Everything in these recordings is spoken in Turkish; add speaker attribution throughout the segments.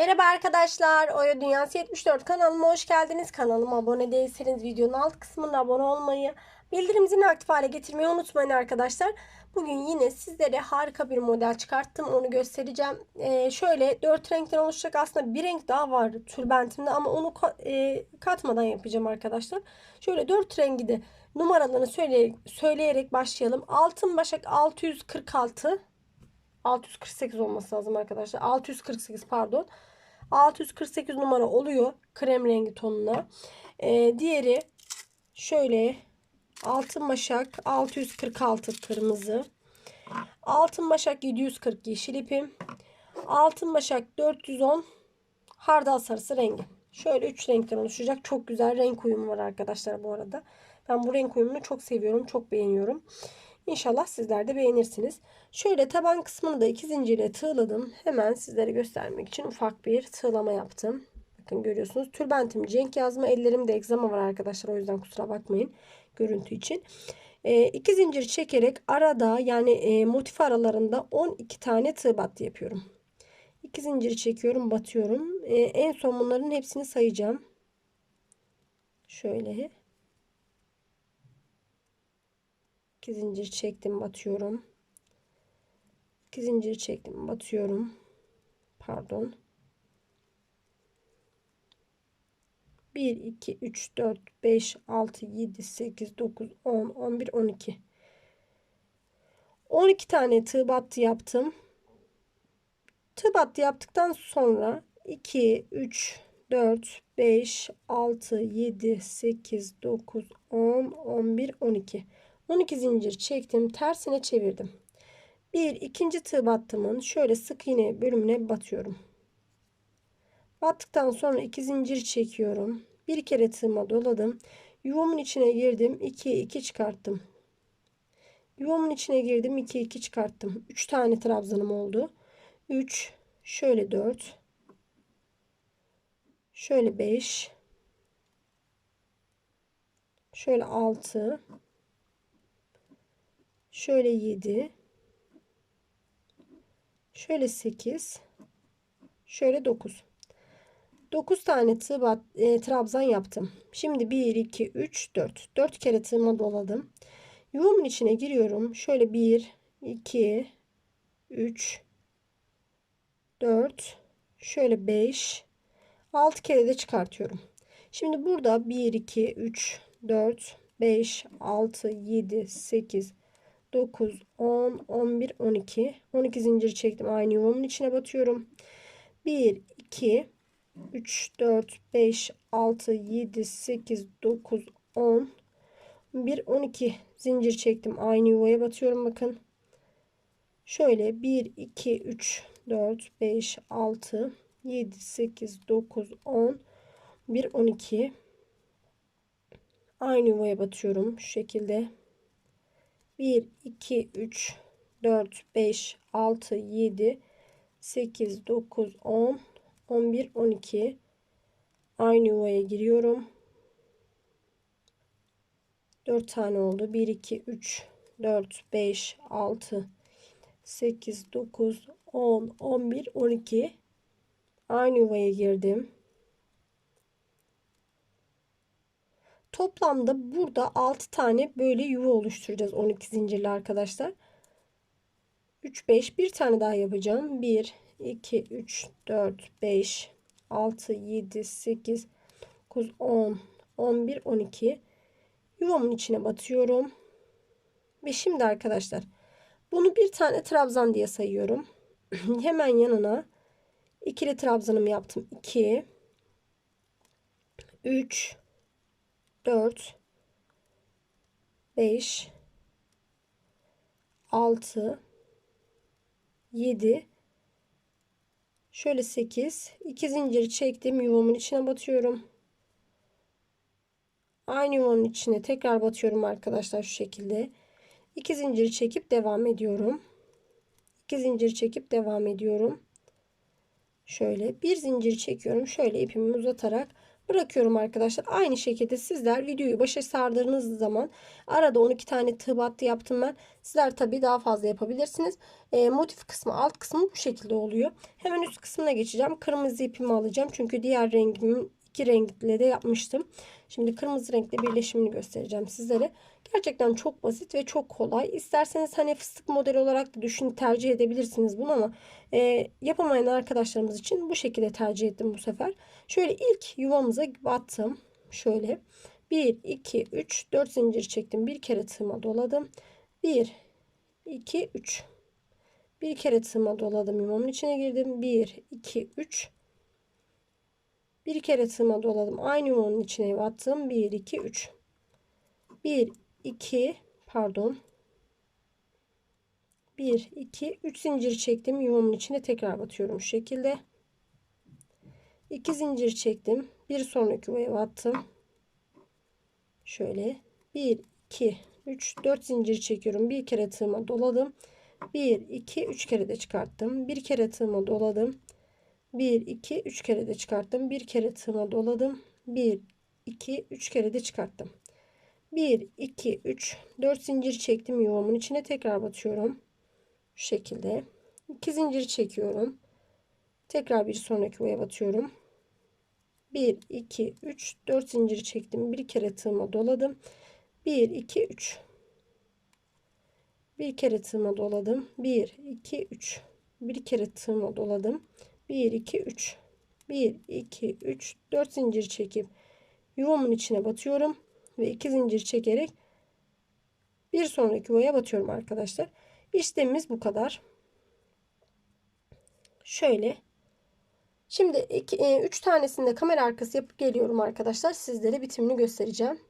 Speaker 1: Merhaba arkadaşlar. Oya Dünyası 74 kanalıma hoş geldiniz. Kanalıma abone değilseniz videonun alt kısmına abone olmayı, bildirim zilini aktif hale getirmeyi unutmayın arkadaşlar. Bugün yine sizlere harika bir model çıkarttım. Onu göstereceğim. Ee, şöyle 4 renkten oluşacak. Aslında bir renk daha var tülbentimde ama onu ka- e, katmadan yapacağım arkadaşlar. Şöyle 4 rengi de numaralarını söyleyerek, söyleyerek başlayalım. Altın başak 646 648 olması lazım arkadaşlar. 648 pardon. 648 numara oluyor krem rengi tonuna. Ee, diğeri şöyle altın başak 646 kırmızı. Altın başak 740 yeşil ipim. Altın başak 410 hardal sarısı rengi. Şöyle 3 renkten oluşacak. Çok güzel renk uyumu var arkadaşlar bu arada. Ben bu renk uyumunu çok seviyorum. Çok beğeniyorum. İnşallah sizler de beğenirsiniz. Şöyle taban kısmını da iki zincirle tığladım. Hemen sizlere göstermek için ufak bir tığlama yaptım. Bakın görüyorsunuz. Tülbentim cenk yazma. Ellerimde egzama var arkadaşlar. O yüzden kusura bakmayın. Görüntü için. E, iki zincir çekerek arada yani e, motif aralarında 12 tane tığ battı yapıyorum. İki zincir çekiyorum batıyorum. E, en son bunların hepsini sayacağım. Şöyle. 2 zincir çektim batıyorum. 2 zincir çektim batıyorum. Pardon. 1 2 3 4 5 6 7 8 9 10 11 12 12 tane tığ battı yaptım. Tığ battı yaptıktan sonra 2 3 4 5 6 7 8 9 10 11 12 12 zincir çektim tersine çevirdim. Bir ikinci tığ battımın şöyle sık iğne bölümüne batıyorum. Battıktan sonra iki zincir çekiyorum. Bir kere tığıma doladım. Yuvamın içine girdim 2 2 çıkarttım. Yuvamın içine girdim 2 2 çıkarttım. 3 tane trabzanım oldu. 3 şöyle 4 şöyle 5 şöyle 6 şöyle 7 şöyle 8 şöyle 9 9 tane tığ e, trabzan yaptım. Şimdi 1 2 3 4 4 kere tığıma doladım. Yuvamın içine giriyorum. Şöyle 1 2 3 4 şöyle 5 6 kere de çıkartıyorum. Şimdi burada 1 2 3 4 5 6 7 8 9, 10, 11, 12. 12 zincir çektim. Aynı yuvamın içine batıyorum. 1, 2, 3, 4, 5, 6, 7, 8, 9, 10, 1, 12 zincir çektim. Aynı yuvaya batıyorum. Bakın. Şöyle 1, 2, 3, 4, 5, 6, 7, 8, 9, 10, 1, 12. Aynı yuvaya batıyorum. Şu şekilde. 1, 2, 3, 4, 5, 6, 7, 8, 9, 10, 11, 12. Aynı yuvaya giriyorum. 4 tane oldu. 1, 2, 3, 4, 5, 6, 8, 9, 10, 11, 12. Aynı yuvaya girdim. Toplamda burada 6 tane böyle yuva oluşturacağız 12 zincirli arkadaşlar. 3 5 bir tane daha yapacağım. 1 2 3 4 5 6 7 8 9 10 11 12 yuvamın içine batıyorum. Ve şimdi arkadaşlar bunu bir tane trabzan diye sayıyorum. Hemen yanına ikili trabzanımı yaptım. 2 3 4 5 6 7 şöyle 8 2 zincir çektim yuvamın içine batıyorum. Aynı yuvanın içine tekrar batıyorum arkadaşlar şu şekilde. 2 zincir çekip devam ediyorum. 2 zincir çekip devam ediyorum. Şöyle bir zincir çekiyorum. Şöyle ipimi uzatarak bırakıyorum arkadaşlar. Aynı şekilde sizler videoyu başa sardığınız zaman arada 12 tane tığ battı yaptım ben. Sizler tabii daha fazla yapabilirsiniz. E, motif kısmı alt kısmı bu şekilde oluyor. Hemen üst kısmına geçeceğim. Kırmızı ipimi alacağım. Çünkü diğer rengimin iki renkle de yapmıştım. Şimdi kırmızı renkle birleşimini göstereceğim sizlere. Gerçekten çok basit ve çok kolay. İsterseniz hani fıstık modeli olarak da düşün tercih edebilirsiniz bunu ama e, yapamayan arkadaşlarımız için bu şekilde tercih ettim bu sefer. Şöyle ilk yuvamıza battım. Şöyle 1, 2, 3, 4 zincir çektim. Bir kere tığıma doladım. 1, 2, 3. Bir kere tığıma doladım. Yuvamın içine girdim. 1, 2, 3. Bir kere tığıma doladım. Aynı yuvanın içine battım. 1, 2, 3. 1, 2, pardon. 1, 2, 3 zincir çektim. Yuvamın içine tekrar batıyorum şu şekilde. 2 zincir çektim. Bir sonraki yuvaya battım. Şöyle. 1, 2, 3, 4 zincir çekiyorum. Bir kere tığıma doladım. 1, 2, 3 kere de çıkarttım. Bir kere tığıma doladım. 1, 2, 3 kere de çıkarttım. Bir kere tığıma doladım. 1, 2, 3 kere de çıkarttım. 1, 2, 3, 4 zincir çektim yuvamın içine tekrar batıyorum. Şu şekilde. 2 zincir çekiyorum. Tekrar bir sonraki yuvaya batıyorum. 1, 2, 3, 4 zincir çektim. Bir kere tığıma doladım. 1, 2, 3. Bir kere tığıma doladım. 1, 2, 3. Bir kere tığıma doladım. 1, 2, 3. 1, 2, 3, 4 zincir çekip yuvamın içine batıyorum. Ve 2 zincir çekerek bir sonraki yuvaya batıyorum arkadaşlar. İşlemimiz bu kadar. Şöyle. Şimdi 3 tanesini de kamera arkası yapıp geliyorum arkadaşlar. Sizlere bitimini göstereceğim.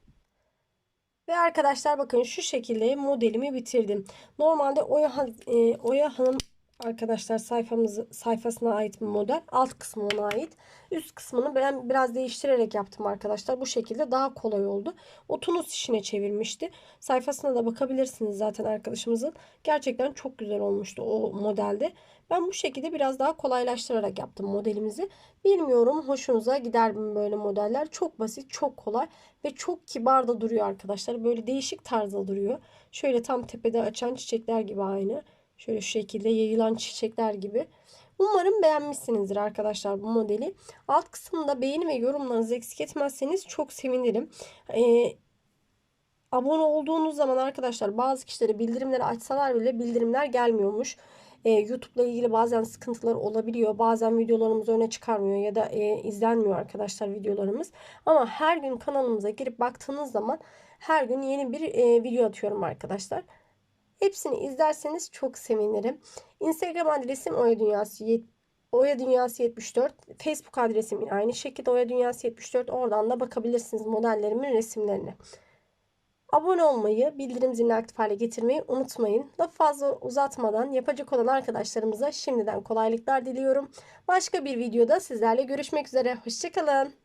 Speaker 1: Ve arkadaşlar bakın şu şekilde modelimi bitirdim. Normalde Oya, e, Oya Hanım arkadaşlar sayfamız sayfasına ait bir model. Alt kısmı ona ait. Üst kısmını ben biraz değiştirerek yaptım arkadaşlar. Bu şekilde daha kolay oldu. O tunus işine çevirmişti. Sayfasına da bakabilirsiniz zaten arkadaşımızın. Gerçekten çok güzel olmuştu o modelde. Ben bu şekilde biraz daha kolaylaştırarak yaptım modelimizi. Bilmiyorum hoşunuza gider mi böyle modeller. Çok basit, çok kolay ve çok kibar da duruyor arkadaşlar. Böyle değişik tarzda duruyor. Şöyle tam tepede açan çiçekler gibi aynı. Şöyle şu şekilde yayılan çiçekler gibi. Umarım beğenmişsinizdir arkadaşlar bu modeli. Alt kısımda beğeni ve yorumlarınızı eksik etmezseniz çok sevinirim. Ee, abone olduğunuz zaman arkadaşlar bazı kişilere bildirimleri açsalar bile bildirimler gelmiyormuş. Ee, YouTube ile ilgili bazen sıkıntılar olabiliyor. Bazen videolarımız öne çıkarmıyor ya da e, izlenmiyor arkadaşlar videolarımız. Ama her gün kanalımıza girip baktığınız zaman her gün yeni bir e, video atıyorum arkadaşlar. Hepsini izlerseniz çok sevinirim. Instagram adresim Oya Dünyası Oya Dünyası 74. Facebook adresim aynı şekilde Oya Dünyası 74. Oradan da bakabilirsiniz modellerimin resimlerine. Abone olmayı, bildirim zilini aktif hale getirmeyi unutmayın. Lafı fazla uzatmadan yapacak olan arkadaşlarımıza şimdiden kolaylıklar diliyorum. Başka bir videoda sizlerle görüşmek üzere. Hoşçakalın.